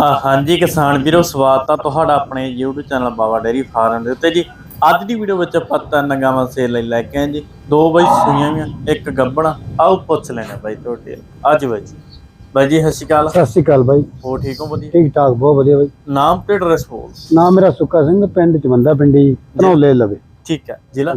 ਆ ਹਾਂਜੀ ਕਿਸਾਨ ਵੀਰੋ ਸਵਾਗਤ ਆ ਤੁਹਾਡਾ ਆਪਣੇ YouTube channel Baba dairy farm ਦੇ ਉੱਤੇ ਜੀ। ਅੱਜ ਦੀ ਵੀਡੀਓ ਵਿੱਚ ਆਪਾਂ ਤਿੰਨ ਗਾਵਾਂ ਸੇਲ ਲਈ ਲੈ ਕੇ ਆਏ ਜੀ। ਦੋ ਬਾਈ ਸੂਈਆਂ ਵੀਆਂ ਇੱਕ ਗੱਬਣਾ। ਆਓ ਪੁੱਛ ਲੈਣਾ ਬਾਈ ਤੁਹਾਡੇ। ਅੱਜ ਬਾਈ ਜੀ। ਬਾਈ ਜੀ ਸਤਿ ਸ਼੍ਰੀ ਅਕਾਲ। ਸਤਿ ਸ਼੍ਰੀ ਅਕਾਲ ਬਾਈ। ਹੋ ਠੀਕ ਹੋ ਵਧੀਆ? ਠੀਕ ਠਾਕ ਬਹੁਤ ਵਧੀਆ ਬਾਈ। ਨਾਮ ਤੇ ਐਡਰੈਸ ਬੋਲ। ਨਾਮ ਮੇਰਾ ਸੁੱਕਾ ਸਿੰਘ ਪਿੰਡ ਚਮੰਦਾ ਪਿੰਡੀ ਧਨੌਲੇ ਲਵੇ। ਠੀਕ ਹੈ ਜ਼ਿਲ੍ਹਾ?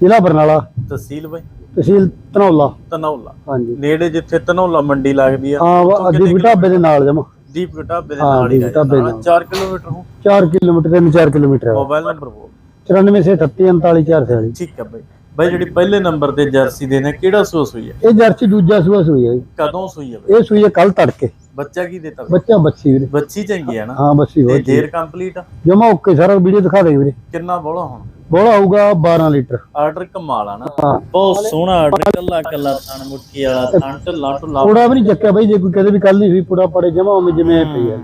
ਜ਼ਿਲ੍ਹਾ ਬਰਨਾਲਾ। ਤਹਿਸੀਲ ਬਾਈ? ਤਹਿਸੀਲ ਧਨੌਲਾ। ਤਨੌਲਾ ਹਾਂਜੀ। ਨੇੜੇ ਜਿੱਥੇ ਤਨੌਲਾ ਮੰਡੀ ਲੱਗਦੀ ਆ ਹਾਂ ਵਾ- ਦੀਪ ਢਾਬੇ ਦੇ ਨਾਲ ਜਮਾ। ਦੀਪ ਢਾਬੇ ਦੇ ਹਾਂ, ਨਾਲ ਹੀ ਦੀਪ ਢਾਬੇ ਰਹਿੰਦਾ ਨਾਲ। 4 ਕਿਲੋਮੀਟਰ ਹੋ 4 ਕਿਲੋਮੀਟਰ ਤੇ 4 ਕਿਲੋਮੀਟਰ ਹੈ ਮੋਬਾਈਲ ਨੰਬਰ ਬੋਲ। 94 ਸੇ 38 39 446 ਠੀਕ ਹੈ ਬਾਈ। ਬਾਈ ਜਿਹੜੀ ਪਹਿਲੇ ਨੰਬਰ ਤੇ ਜਰਸੀ ਦੇ ਨੇ ਕਿਹੜਾ ਸੂਸ ਹੋਈ ਹੈ ਇਹ ਜਰਸੀ ਦੂਜਾ ਸੂਆ ਸੂਈ ਹੈ ਜੀ। ਕਦੋਂ ਸੂਈ ਹੈ ਬਾਈ? ਇਹ ਸੂਈ ਹੈ ਕੱਲ ਤੜਕੇ। ਬੱਚਾ ਕੀ ਦਿੱਤਾ ਬਾਈ? ਬੱਚਾ ਬੱਚੀ ਵੀਰੇ। ਬੱਚੀ ਚੰਗੀ ਹੈ ਨਾ। ਹਾਂ ਬੱਚੀ ਤੇ ਜੇਰ ਕੰਪਲੀਟ ਜਮਾ ਓਕੇ ਸਾਰਾ ਵੀਡੀਓ ਦਿਖਾ ਦੇ ਵੀਰੇ। ਕਿੰਨਾ ਬੋਲਾ ਹੁਣ? ਬੋਲਾ ਹੋਊਗਾ 12 ਲੀਟਰ। ਆਰਡਰ ਕਮਾਲ ਆ ਨਾ। ਬਹੁਤ ਸੋਹਣਾ ਆਰਡਰ ਕੱਲਾ ਕੱਲਾ ਥਣ ਮੁੱਠੀ ਵਾਲਾ ਥਣ ਢੱਲਾ ਢੁੱਲਾ ਪੂੜਾ ਵੀ ਨਹੀਂ ਚੱਕਿਆ ਬਾਈ ਜੇ ਕੋਈ ਕਦੇ ਵੀ ਕੱਲ ਨਹੀਂ ਹੋਈ ਪੂੜਾ ਪੜੇ ਜਮਾ ਉਵੇਂ ਜਿਵੇਂ ਪਈ ਹੈ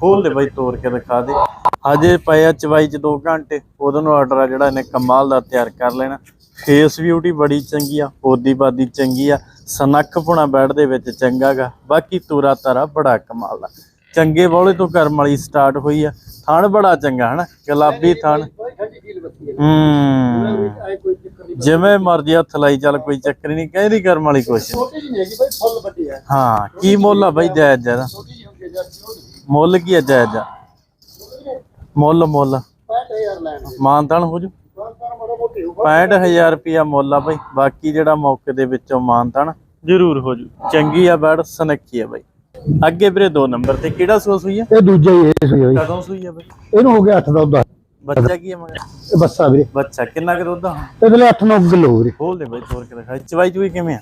ਖੋਲ ਦੇ ਬਾਈ ਤੋੜ ਕੇ ਦਿਖਾ ਦੇ। ਹਜੇ ਪਏ ਚਵਾਈ ਚ 2 ਘੰਟੇ ਉਦੋਂ ਨੂੰ ਆਰਡਰ ਆ ਜਿਹੜਾ ਇਹਨੇ ਕਮਾਲ ਦਾ ਤਿਆਰ ਕਰ ਲੈਣਾ। ਫੇਸ ਬਿਊਟੀ ਬੜੀ ਚੰਗੀ ਆ ਹੋਦੀ ਬਾਦੀ ਚੰਗੀ ਆ ਸਨੱਖ ਪੁਣਾ ਬੈਡ ਦੇ ਵਿੱਚ ਚੰਗਾਗਾ ਬਾਕੀ ਤੂਰਾ ਤਾਰਾ ਬੜਾ ਕਮਾਲ ਦਾ ਚੰਗੇ ਬੋਲੇ ਤੋਂ ਕਰਮ ਵਾਲੀ ਸਟਾਰਟ ਹੋਈ ਆ। ਥਣ ਬੜਾ ਚੰਗਾ ਹਨਾ? ਗੁਲਾਬੀ ਥਣ। ਹੂੰ। ਜਿਵੇਂ ਮਰਜ਼ੀ ਹੱਥ ਲਾਈ ਚੱਲ ਕੋਈ ਚੱਕਰ ਹੀ ਨਹੀਂ ਕਹਿੰਦੀ ਕਰਮ ਵਾਲੀ ਕੁਛ ਨੀ। ਛੋਟੀ ਜਿਹੀ ਹੈਗੀ ਬਾਈ ਫੁੱਲ ਵੱਡੀ ਹੈ। ਹਾਂ ਕੀ ਮੁੱਲ ਆ ਬਾਈ ਜਾਇਜ਼ ਜਰਾ ਛੋਟੀ ਹੁੰਦੀ ਹੈ ਮੁੱਲ ਕੀ ਆ ਜਾਇਜ਼ ਆ ਮੁੱਲ ਮੁੱਲ। 65000 ਲੈਣ ਮਾਨਤਾਨ ਹੋ ਜੂ। ਮਾਨਤਾਨ ਮਾੜਾ ਮੋਟੀ ਹੋਊ 65000 ਰੁਪਿਆ ਮੁੱਲ ਆ ਬਾਈ। ਬਾਕੀ ਜਿਹੜਾ ਮੌਕੇ ਦੇ ਵਿੱਚੋਂ ਮਾਨਤਾਨ ਜ਼ਰੂਰ ਹੋ ਜੂ। ਚੰਗੀ ਆ ਬੈੜ ਸਨੱਖੀ ਆ ਬਾਈ। ਅੱਗੇ ਵੀਰੇ ਦੋ ਨੰਬਰ ਤੇ ਕਿਹੜਾ ਸੂਸ ਹੋਈ ਆ? ਇਹ ਦੂਜਾ ਹੀ ਇਹ ਸੂਈ ਹੋਈ ਕਦੋਂ ਸੂਈ ਆ ਬਾਈ? ਇਹਨੂੰ ਹੋ ਗਿਆ 8 ਦਾ ਉਹਦਾ ਬੱਚਾ ਕੀ ਆ ਮਗਰ? ਇਹ ਬੱਸਾ ਵੀਰੇ। ਬੱਚਾ ਕਿੰਨਾ ਕੁ ਦੁੱਧ ਆ? ਇਹਦੇ ਲਈ 8 9 ਕਿਲੋ ਵੀਰੇ। ਖੋਲ ਦੇ ਬਾਈ ਤੋੜ ਕੇ ਦਿਖਾ ਚਵਾਈ ਚੂਈ ਕਿਵੇਂ ਆ?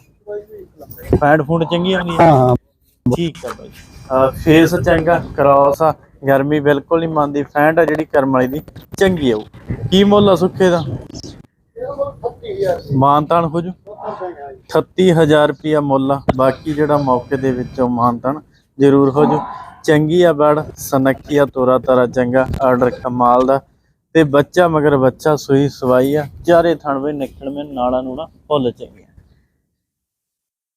ਫੈਂਡ ਫੂਡ ਚੰਗੀ ਆਉਂਦੀ ਆ? ਹਾਂ ਹਾਂ। ਠੀਕ ਆ ਬਾਈ। ਫੇਸ ਚੰਗਾ ਕ੍ਰਾਸ ਆ। ਗਰਮੀ ਬਿਲਕੁਲ ਨਹੀਂ ਮੰਨਦੀ। ਫੈਂਟ ਆ ਜਿਹੜੀ ਕਰਮ ਵਾਲੀ ਦੀ ਚੰਗੀ ਆਉ ਕੀ ਮੁੱਲ ਆ ਸੁੱਖੇ ਦਾ? ਮਾਨਤਾਨ ਹੋ ਜੂ 38000 ਰੁਪਿਆ ਮੁੱਲ ਆ। ਬਾਕੀ ਜਿਹੜਾ ਮੌਕੇ ਦੇ ਵਿੱਚੋਂ ਮਾਨਤਾਨ ਜ਼ਰੂਰ ਹੋ ਜੂ ਚੰਗੀ ਆ ਬੜ ਸਨੱਖੀ ਆ ਤੋਰਾ ਤਾਰਾ ਚੰਗਾ। ਆਰਡਰ ਕਮਾਲ ਦਾ। ਤੇ ਬੱਚਾ ਮਗਰ ਬੱਚਾ ਸੂਈ ਸਵਾਈ ਆ ਚਾਰੇ ਥਣਵੇਂ ਨਿਕਲਵੇਂ ਨਾਲਾਂ ਨੂੰ ਨਾ ਫੁੱਲ ਚੰਗੀਆਂ।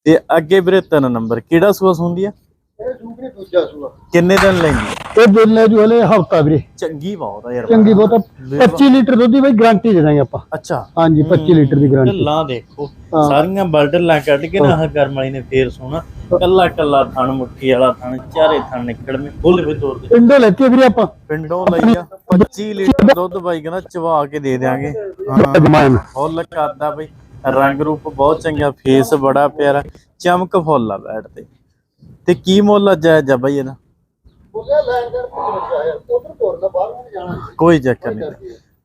ਤੇ ਅੱਗੇ ਵੀਰੇ ਤਿੰਨ ਨੰਬਰ ਕਿਹੜਾ ਸੂਸ ਹੁੰਦੀ ਆ? ਇਹ ਦੂਜਾ ਸੂਆ। ਕਿੰਨੇ ਦਿਨ ਲੈਂਦੀ? ਇਹ ਦੁੱਧ ਲੈ ਜੂ ਹਲੇ ਹਫਤਾ ਵੀਰੇ। ਚੰਗੀ ਬਹੁਤ ਆ ਯਾਰ ਚੰਗੀ ਬਹੁਤ ਆ। 25 ਲੀਟਰ ਦੁੱਧ ਦੀ ਬਾਈ ਗਾਰੰਟੀ ਦੇ ਦਾਂਗੇ ਆਪਾਂ। ਅੱਛਾ। ਹਾਂਜੀ 25 ਲੀਟਰ ਦੀ ਗਾਰੰਟੀ ਢੱਲਾਂ ਦੇਖੋ। ਹਾਂ। ਸਾਰੀਆਂ ਬਲਡਲਾਂ ਕੱਢ ਕੇ ਨਾ ਆਹ ਕਰਮ ਵਾਲੀ ਨੇ ਫੇਰ ਸੋਣਾ। ਕੱਲਾ ਕੱਲਾ ਥਣ ਮੁੱਠੀ ਵਾਲਾ ਥਣ ਚਾਰੇ ਥਣ ਨਿਕਲਵੇਂ ਫੁੱਲ ਵੀ ਤੋੜ ਦੇ। ਪਿੰਡੋਂ ਲੈਤੀ ਵੀਰੇ ਆਪਾਂ। ਪਿੰਡੋਂ ਲਈ ਆ। 25 ਲੀਟਰ ਦੁੱਧ ਬਾਈ ਕਹਿੰਦਾ ਚਵਾ ਕੇ ਦੇ ਦਿਆਂਗੇ। ਹਾਂ। ਜਮਾਨ ਫੁੱਲ ਕਰਦਾ ਬਈ। ਰੰਗ ਰੂਪ ਬਹੁਤ ਚੰਗਾ ਫੇਸ ਬੜਾ ਪਿਆਰਾ। ਚਮਕ ਫੁੱਲ ਆ ਬੈਠ ਤੇ। ਤੇ ਕੀ ਮੁੱਲ ਜਾਇਜ਼ ਆ ਬਈ ਇਹਦਾ? ਕੋਈ ਚੱਕਰ ਨਹੀਂ।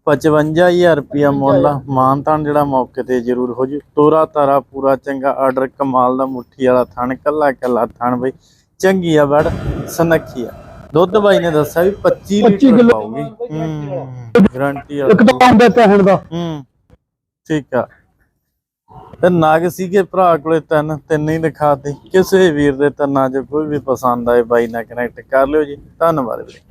55000 ਰੁਪਿਆ ਮੁੱਲ ਆ। ਮਾਨਤਾਨ ਜਿਹੜਾ ਮੌਕੇ ਤੇ ਜ਼ਰੂਰ ਹੋ ਜੂ। ਤੋਰਾ ਤਾਰਾ ਪੂਰਾ ਚੰਗਾ ਆਰਡਰ ਕਮਾਲ ਦਾ ਮੁੱਠੀ ਵਾਲਾ ਥਣ ਕੱਲਾ ਕੱਲਾ ਥਣ ਬਈ। ਚੰਗੀ ਆ ਬੜ ਸਨੱਖੀ ਆ। ਦੁੱਧ ਬਾਈ ਨੇ ਦੱਸਿਆ ਵੀ 25 25 ਲੀਟਰ। ਪਾਉਗੀ ਗਾਰੰਟੀ ਇੱਕ ਵਾਲਾ ਤਾਂ ਕਹਿਣ ਦਾ। ਹੂੰ। ਠੀਕ ਆ। ਤੇ ਨਗ ਸੀਗੇ ਭਰਾ ਕੋਲੇ ਤਿੰਨ ਤਿੰਨ ਹੀ ਦਿਖਾਤੇ ਕਿਸੇ ਵੀਰ ਦੇ ਤੰਨਾ ਚ ਕੋਈ ਵੀ ਪਸੰਦ ਆਏ, ਬਾਈ ਨਾਲ ਕਨੈਕਟ ਕਰ ਲਿਓ ਜੀ। ਧੰਨਵਾਦ ਵੀਰੇ।